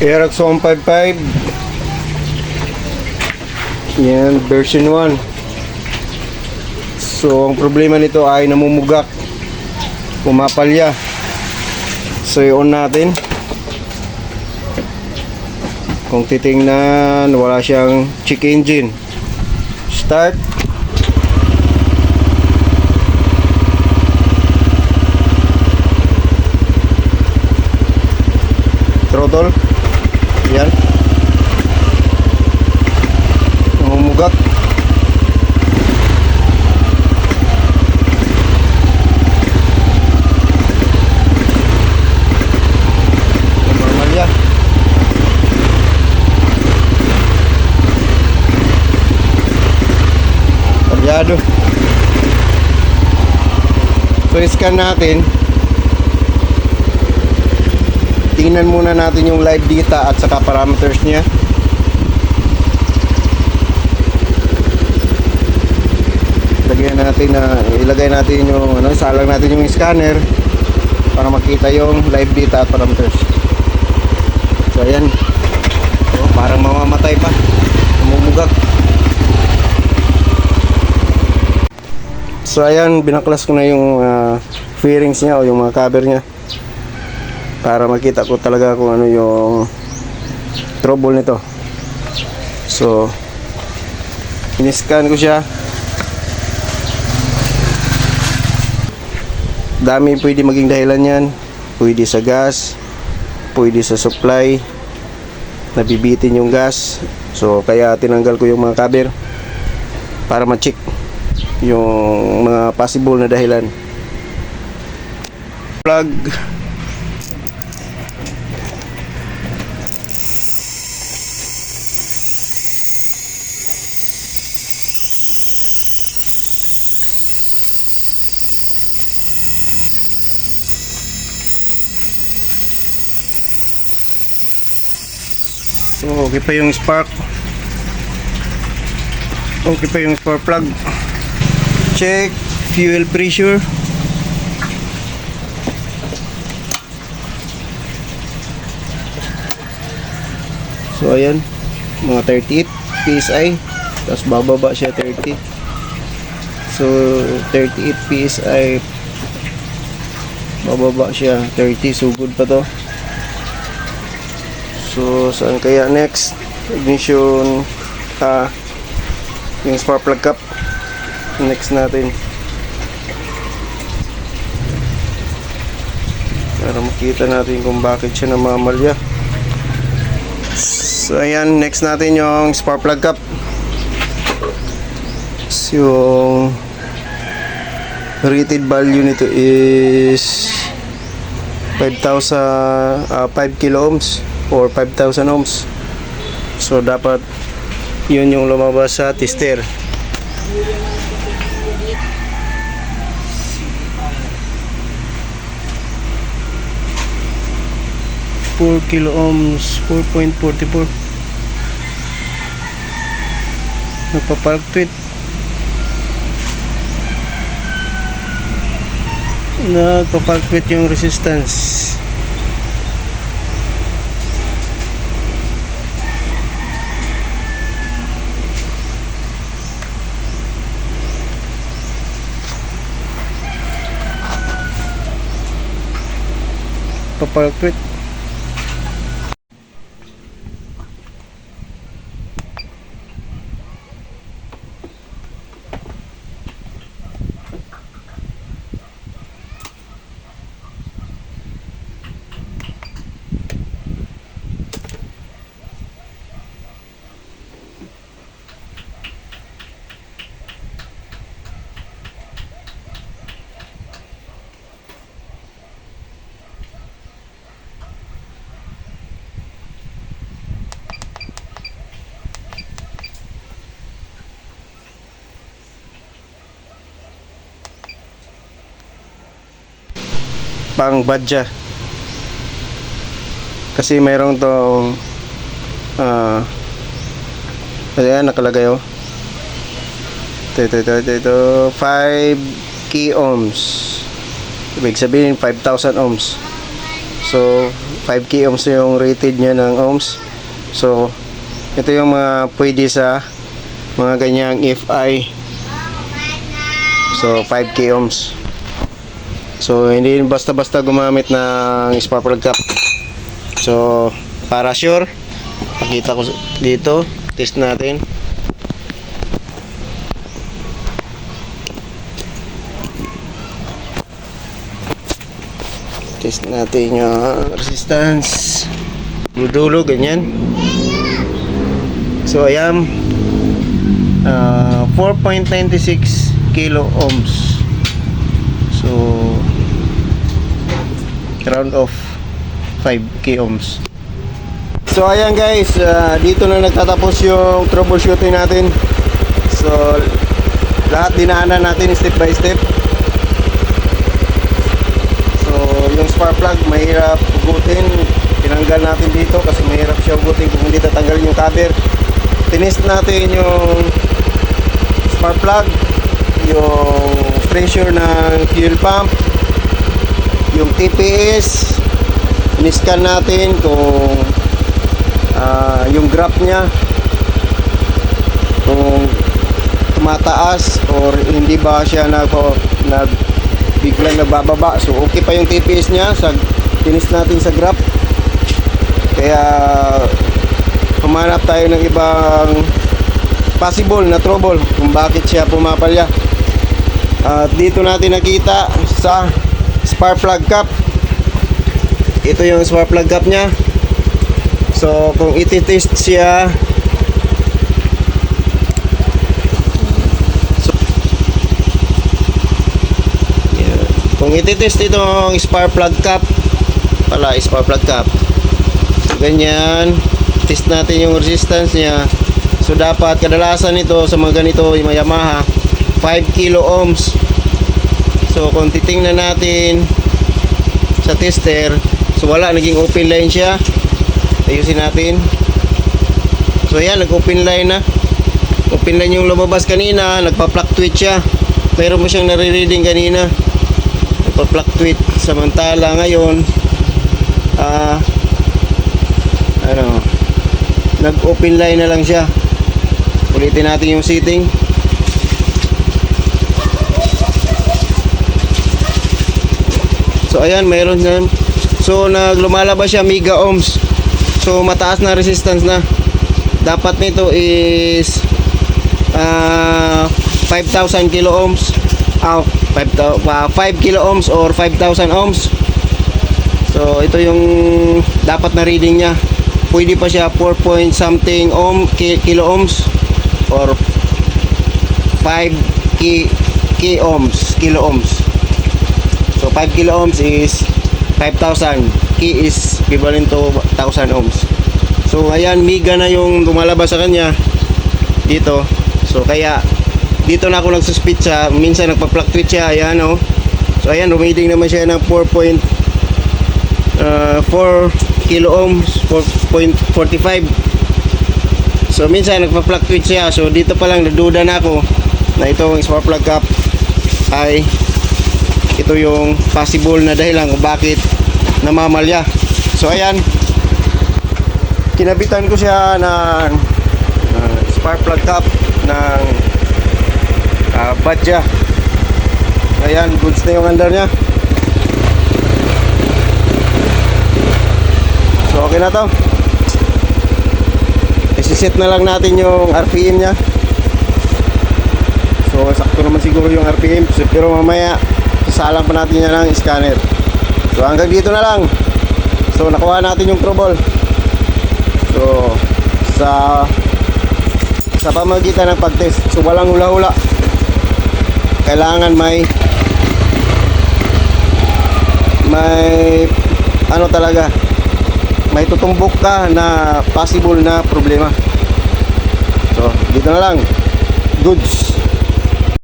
Aerox 155 yan version 1 so ang problema nito ay namumugak. Pumapalya. So i-on natin. Kung titingnan wala siyang check engine. Start. Throttle yan namumugak Mamalya. Palyado. So, scan natin. Tingnan muna natin yung live data at saka parameters niya. Lagyan natin na ilagay natin yung ano, salang natin yung scanner para makita yung live data at parameters. So ayan. Oh, parang mamamatay pa. Namumugak. So ayan, binaklas ko na yung ah, fairings niya o yung mga cover niya para makita ko talaga kung ano yung trouble nito. So iniscan ko siya. Dami pwede maging dahilan yan. Pwede sa gas, pwede sa supply, nabibitin yung gas. So kaya tinanggal ko yung mga cover para ma-check yung mga possible na dahilan. Plug okay pa yung spark. Okay pa yung spark plug. Check fuel pressure. So, ayan. Mga 38 PSI. Tapos bababa siya 30. So, 38 PSI. Bababa siya 30. So, good pa to. So, saan kaya next? Ignition, ah, yung spark plug cap. Next natin. Para makita natin kung bakit siya namamalya. So, ayan, next natin yung spark plug cap. So, yung rated value nito is 5,000 ah, 5 kilo ohms or 5,000 ohms. So dapat yun yung lumabas sa tester. Four kilo ohms, 4.44. Nagpapalpit. Nagpapalpit yung resistance. Papalpit. Pang badya kasi mayroong tong ah ayan nakalagay oh ito ito ito ito, ito 5 k ohms ibig sabihin 5,000 ohms so 5k ohms yung rated niya ng ohms. So, ito yung mga pwede sa mga ganyang FI. So, 5k ohms. So, hindi basta-basta gumamit ng spark plug cap. So, para sure, pakita ko dito. Test natin. Test natin yung resistance. Dulo, ganyan. So, ayan. ah, 4.96 kilo ohms. So, round off 5 k ohms. So, ayan guys. ah, dito na nagtatapos yung troubleshooting natin. So, lahat dinaanan natin step by step. So, yung spark plug mahirap ugutin. Tinanggal natin dito kasi mahirap siya ugutin kung hindi tatanggalin yung cover. Tinest natin yung spark plug, yung pressure ng fuel pump, yung TPS, niscan natin kung ah, yung graph niya kung tumataas or hindi ba siya nag, nag biglang nagbababa. So okay pa yung TPS niya sa tinis natin sa graph. Kaya humanap tayo ng ibang possible na trouble kung bakit siya pumapalya. At dito natin nakita sa spark plug cap. Ito yung spark plug cap niya. So kung ititest siya Yan. Kung ititest itong spark plug cap, pala spark plug cap. So, ganyan, test natin yung resistance niya. So dapat kadalasan ito sa mga ganito yung Yamaha 5 kilo ohms. So kung titingnan natin sa tester, so wala naging open line siya. Ayusin natin. So yan, nag-open line na. Open line yung lumabas kanina, nagpa-fluctuate siya. Meron mo siyang nare-reading kanina. Nagpa-fluctuate. Samantala ngayon, ah, ano, nag-open line na lang siya. Ulitin natin yung setting. So ayan, mayroon na. So naglumalabas siya mega ohms. So mataas na resistance na. Dapat nito is ah 5,000 kilo ohms. Ah, 5, 5 kilo ohms or 5,000 ohms. So ito yung dapat na reading niya. Pwede pa siya 4 point something ohm ki- kilo ohms or 5 ki, ki ohms, kilo ohms. So 5 kilo ohms is 5,000. Ki is equivalent to 1,000 ohms. So ayan, mega na yung lumalabas sa kanya dito. So kaya dito na ako nagsuspitsa, minsan nagpa-fluctuate siya, ayan oh. So ayan, reading naman siya ng 4 point uh, 4 kilo ohms, 4.45. So minsan nagpa-fluctuate siya. So dito pa lang naduda na ako na itong spark plug cap ay ito yung possible na dahilan kung bakit namamalya. So ayan, kinabitan ko siya ng uh, spark plug cap ng uh, badya. Ayan, goods na yung under niya. So okay na to. Isiset na lang natin yung RPM niya. So sakto naman siguro yung RPM. Pero mamaya sasalang pa natin yan ng scanner. So hanggang dito na lang. So nakuha natin yung trouble. So sa sa pamagitan ng pag-test. So walang hula-hula. Kailangan may may ano talaga may tutumbok ka na possible na problema. So, dito na lang. Goods.